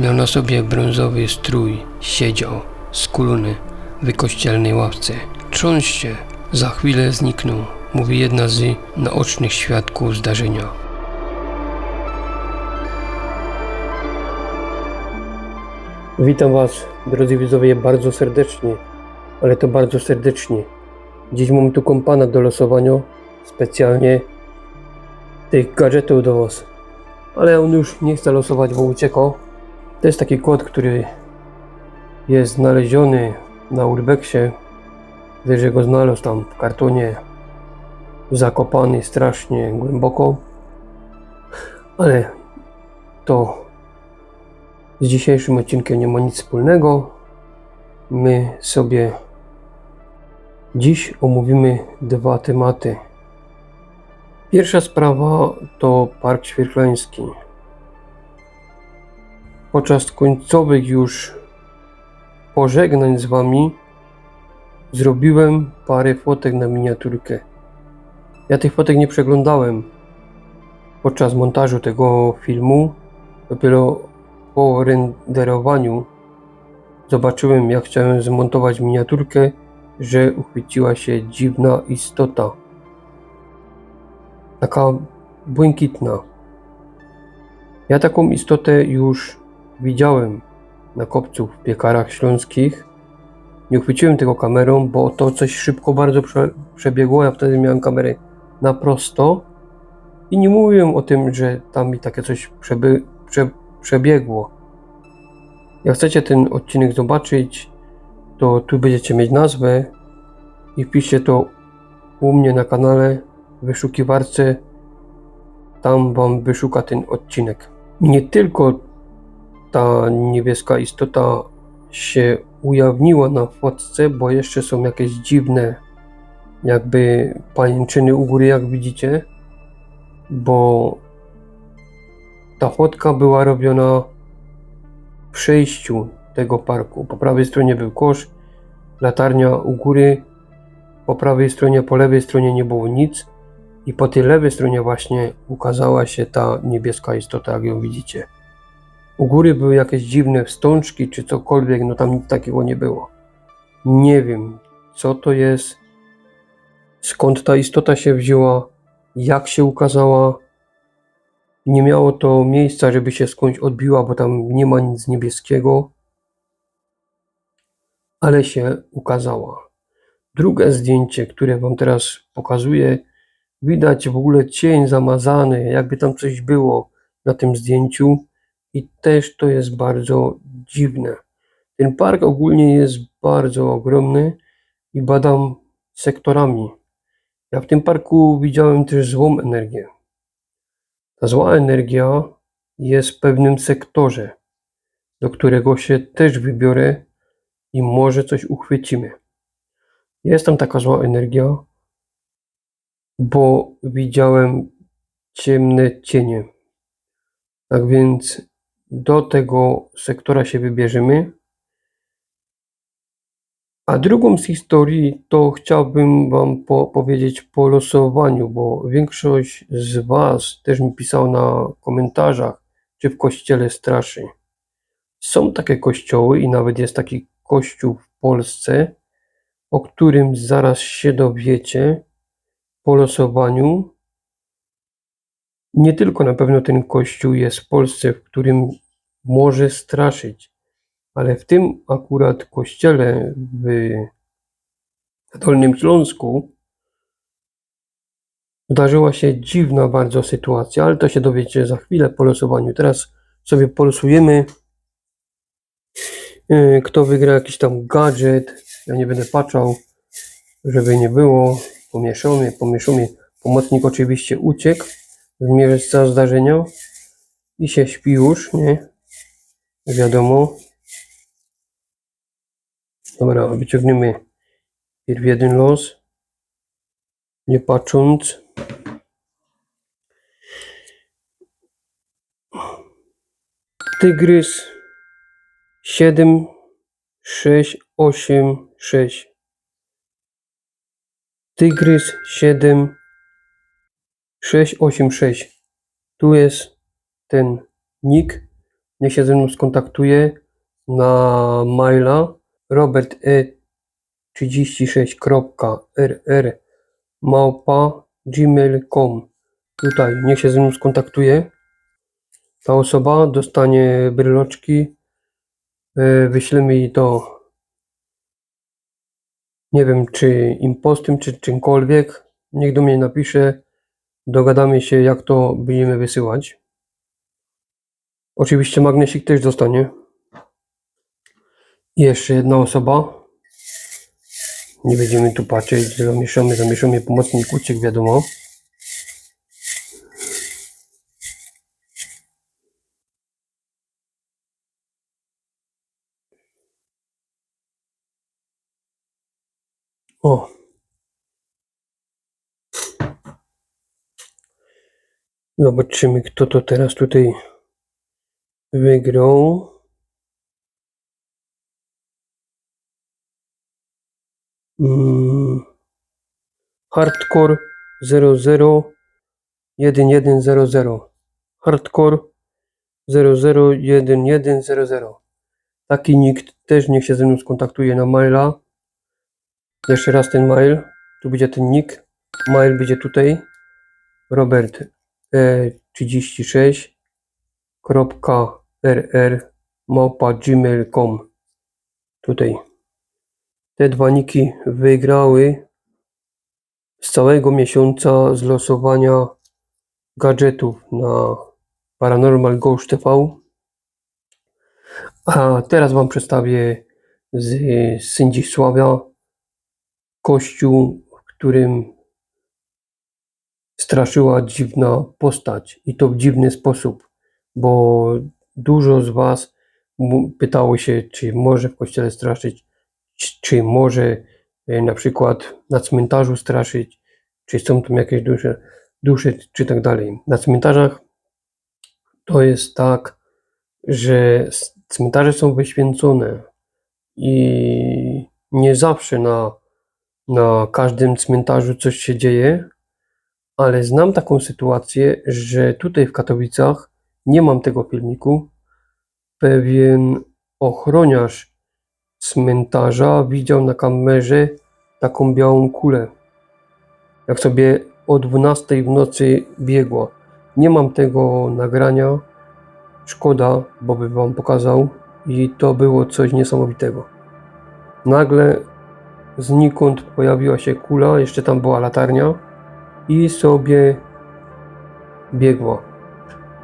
Miał na sobie brązowy strój, siedział, skulony, w kościelnej ławce. Trząsł się, za chwilę zniknął, mówi jedna z naocznych świadków zdarzenia. Witam Was, drodzy widzowie, bardzo serdecznie, ale to bardzo serdecznie. Dziś mam tu kompana do losowania, specjalnie tych gadżetów do Was. Ale on już nie chce losować, bo uciekał. To jest taki kod, który jest znaleziony na urbexie. Widzę, że go znalazł tam w kartonie, zakopany strasznie głęboko. Ale to z dzisiejszym odcinkiem nie ma nic wspólnego. My sobie dziś omówimy dwa tematy. Pierwsza sprawa to Park Świerklański. Podczas końcowych już pożegnań z Wami zrobiłem parę fotek na miniaturkę. Ja tych fotek nie przeglądałem podczas montażu tego filmu. Dopiero po renderowaniu zobaczyłem, jak chciałem zmontować miniaturkę, że uchwyciła się dziwna istota. Taka błękitna. Ja taką istotę już widziałem na kopcu w piekarach śląskich. Nie uchwyciłem tego kamerą, bo to coś szybko bardzo prze, przebiegło. Ja wtedy miałem kamerę na prosto i nie mówiłem o tym, że tam mi takie coś przeby, prze, przebiegło. Jak chcecie ten odcinek zobaczyć, to tu będziecie mieć nazwę i wpiszcie to u mnie na kanale w wyszukiwarce. Tam wam wyszuka ten odcinek. Nie tylko ta niebieska istota się ujawniła na fotce, bo jeszcze są jakieś dziwne jakby pajęczyny u góry, jak widzicie, bo ta fotka była robiona w przejściu tego parku. Po prawej stronie był kosz, latarnia u góry, po prawej stronie, po lewej stronie nie było nic i po tej lewej stronie właśnie ukazała się ta niebieska istota, jak ją widzicie. U góry były jakieś dziwne wstążki czy cokolwiek, no tam nic takiego nie było. Nie wiem, co to jest, skąd ta istota się wzięła, jak się ukazała. Nie miało to miejsca, żeby się skądś odbiła, bo tam nie ma nic niebieskiego, ale się ukazała. Drugie zdjęcie, które Wam teraz pokazuję, widać w ogóle cień zamazany, jakby tam coś było na tym zdjęciu i też to jest bardzo dziwne. Ten park ogólnie jest bardzo ogromny i badam sektorami. Ja w tym parku widziałem też złą energię. Ta zła energia jest w pewnym sektorze, do którego się też wybiorę i może coś uchwycimy. Jest tam taka zła energia, bo widziałem ciemne cienie. Tak więc do tego sektora się wybierzemy. A drugą z historii to chciałbym Wam po powiedzieć po losowaniu, bo większość z Was też mi pisało na komentarzach, czy w kościele straszy. Są takie kościoły i nawet jest taki kościół w Polsce, o którym zaraz się dowiecie po losowaniu. Nie tylko na pewno ten kościół jest w Polsce, w którym może straszyć, ale w tym akurat kościele w Dolnym Śląsku zdarzyła się dziwna bardzo sytuacja, ale to się dowiecie za chwilę po losowaniu. Teraz sobie polosujemy, yy, kto wygra jakiś tam gadżet. Ja nie będę patrzał, żeby nie było. Pomieszamy, pomieszamy. Pomocnik oczywiście uciekł z miejsca zdarzenia i się śpi już, nie? Wiadomo. Dobra, wyciągniemy pierw jeden los. Nie patrząc. Tygrys 7, 6, 8, 6. Tygrys 7, 6, 8, 6. Tu jest ten nick niech się ze mną skontaktuje na maila robertE36.rr małpa gmail.com Tutaj niech się ze mną skontaktuje. Ta osoba dostanie bryloczki. E, Wyślemy jej to nie wiem, czy impostem, czy czymkolwiek. Niech do mnie napisze. Dogadamy się, jak to będziemy wysyłać. Oczywiście magnesik też dostanie. I jeszcze jedna osoba. Nie będziemy tu patrzeć, zamieszamy, zamieszamy pomocnik uciek, wiadomo. O. Zobaczymy, kto to teraz tutaj wygrał. Mm. Hardcore 001100. Hardcore 001100. Taki nikt też niech się ze mną skontaktuje na maila. Jeszcze raz ten mail. Tu będzie ten nick. Mail będzie tutaj. Robert e, 36 rr małpa gmail.com Tutaj. Te dwa niki wygrały z całego miesiąca z losowania gadżetów na Paranormal Ghost TV. A teraz Wam przedstawię z Sędzisławia kościół, w którym straszyła dziwna postać i to w dziwny sposób, bo dużo z Was pytało się, czy może w kościele straszyć, czy- może e, na przykład na cmentarzu straszyć, czy są tam jakieś dusze, dusze czy tak dalej. Na cmentarzach to jest tak, że cmentarze są wyświęcone i nie zawsze na, na każdym cmentarzu coś się dzieje, ale znam taką sytuację, że tutaj w Katowicach nie mam tego filmiku. Pewien ochroniarz cmentarza widział na kamerze taką białą kulę. Jak sobie o 12 w nocy biegła. Nie mam tego nagrania. Szkoda, bo by wam pokazał. I to było coś niesamowitego. Nagle znikąd pojawiła się kula, jeszcze tam była latarnia i sobie biegła.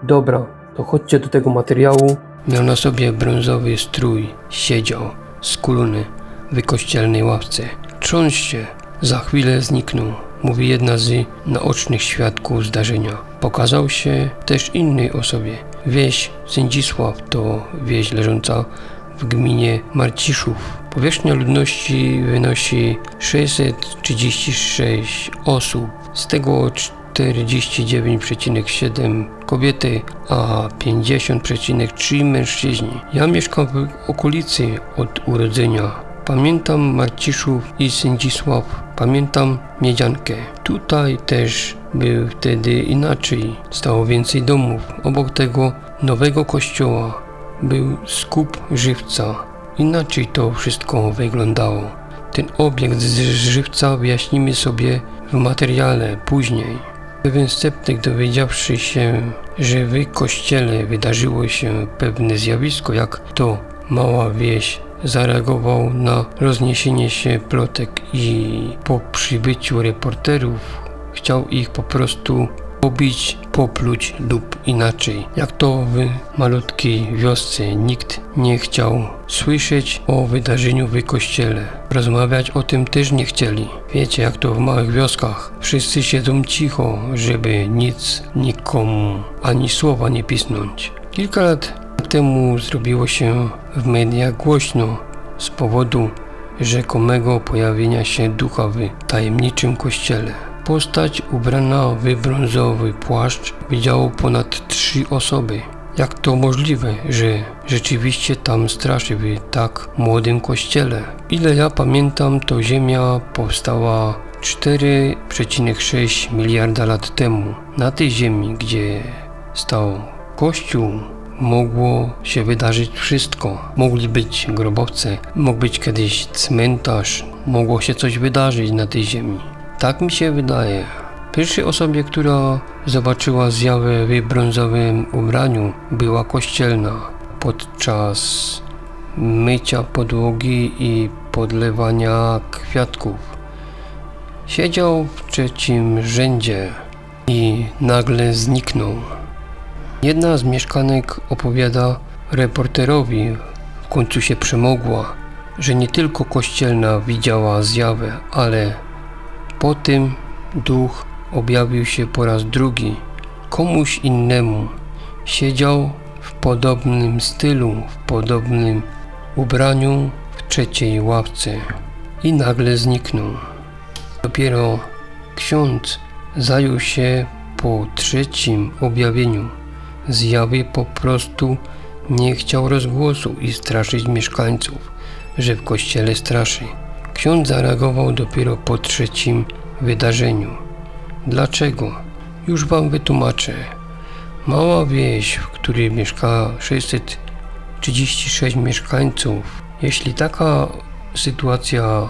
Dobra, to chodźcie do tego materiału. Miał na sobie brązowy strój, siedział, skulony, w wykościelnej ławce. Trząsł się, za chwilę zniknął, mówi jedna z naocznych świadków zdarzenia. Pokazał się też innej osobie. Wieś Sędzisław to wieś leżąca w gminie Marciszów. Powierzchnia ludności wynosi 636 osób, z tego 49,7 kobiety, a 50,3 mężczyźni. Ja mieszkam w okolicy od urodzenia. Pamiętam Marciszów i Sędzisław, pamiętam Miedziankę. Tutaj też był wtedy inaczej. Stało więcej domów. Obok tego nowego kościoła był skup żywca. Inaczej to wszystko wyglądało. Ten obiekt z żywca wyjaśnimy sobie w materiale później. Pewien sceptyk dowiedziawszy się, że w kościele wydarzyło się pewne zjawisko, jak to mała wieś zareagował na rozniesienie się plotek i po przybyciu reporterów chciał ich po prostu pobić, popluć lub inaczej. Jak to w malutkiej wiosce nikt nie chciał słyszeć o wydarzeniu w kościele. Rozmawiać o tym też nie chcieli. Wiecie jak to w małych wioskach. Wszyscy siedzą cicho, żeby nic nikomu ani słowa nie pisnąć. Kilka lat temu zrobiło się w mediach głośno z powodu rzekomego pojawienia się ducha w tajemniczym kościele. Postać ubrana w brązowy płaszcz widziało ponad trzy osoby. Jak to możliwe, że rzeczywiście tam straszy w tak młodym kościele? Ile ja pamiętam, to Ziemia powstała 4,6 miliarda lat temu. Na tej Ziemi, gdzie stał Kościół, mogło się wydarzyć wszystko. Mogli być grobowce, mógł być kiedyś cmentarz, mogło się coś wydarzyć na tej ziemi. Tak mi się wydaje. Pierwszej osobie, która zobaczyła zjawę w brązowym ubraniu, była kościelna podczas mycia podłogi i podlewania kwiatków. Siedział w trzecim rzędzie i nagle zniknął. Jedna z mieszkanek opowiada reporterowi, w końcu się przemogła, że nie tylko kościelna widziała zjawę, ale po tym duch objawił się po raz drugi komuś innemu. Siedział w podobnym stylu, w podobnym ubraniu w trzeciej ławce i nagle zniknął. Dopiero ksiądz zajął się po trzecim objawieniu. Zjawy po prostu nie chciał rozgłosu i straszyć mieszkańców, że w kościele straszy. Ksiądz zareagował dopiero po trzecim wydarzeniu. Dlaczego? Już wam wytłumaczę. Mała wieś, w której mieszka 636 mieszkańców. Jeśli taka sytuacja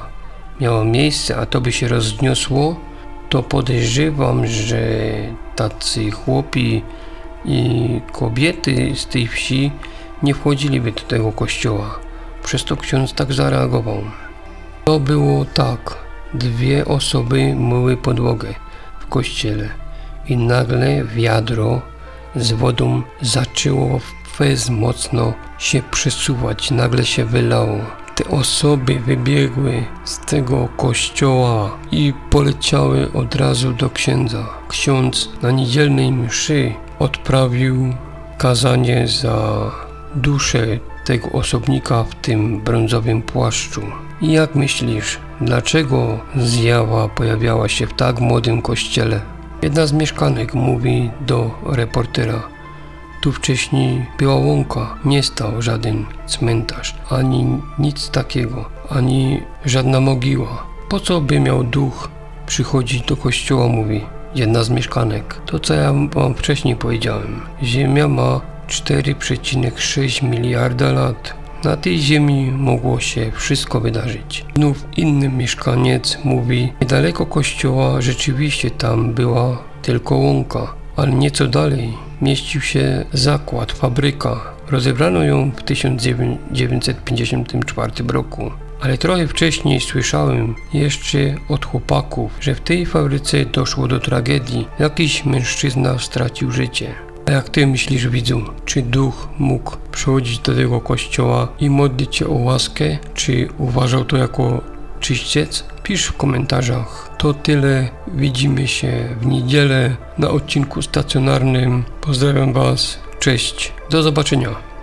miała miejsce, a to by się rozniosło, to podejrzewam, że tacy chłopi i kobiety z tej wsi nie wchodziliby do tego kościoła. Przez to ksiądz tak zareagował. To było tak. Dwie osoby myły podłogę w kościele i nagle wiadro z wodą zaczęło fez mocno się przesuwać, nagle się wylało. Te osoby wybiegły z tego kościoła i poleciały od razu do księdza. Ksiądz na niedzielnej mszy odprawił kazanie za duszę tego osobnika w tym brązowym płaszczu. Jak myślisz, dlaczego zjawa pojawiała się w tak młodym kościele? Jedna z mieszkanek mówi do reportera. Tu wcześniej była łąka, nie stał żaden cmentarz, ani nic takiego, ani żadna mogiła. Po co by miał duch przychodzić do kościoła, mówi jedna z mieszkanek. To co ja wam wcześniej powiedziałem. Ziemia ma 4,6 miliarda lat. Na tej ziemi mogło się wszystko wydarzyć. Znów inny mieszkaniec mówi, niedaleko kościoła rzeczywiście tam była tylko łąka, ale nieco dalej mieścił się zakład, fabryka. Rozebrano ją w 1954 roku. Ale trochę wcześniej słyszałem jeszcze od chłopaków, że w tej fabryce doszło do tragedii. Jakiś mężczyzna stracił życie. Jak ty myślisz, widzu, czy duch mógł przychodzić do tego kościoła i modlić się o łaskę, czy uważał to jako czyściec? Pisz w komentarzach. To tyle. Widzimy się w niedzielę na odcinku stacjonarnym. Pozdrawiam Was. Cześć. Do zobaczenia.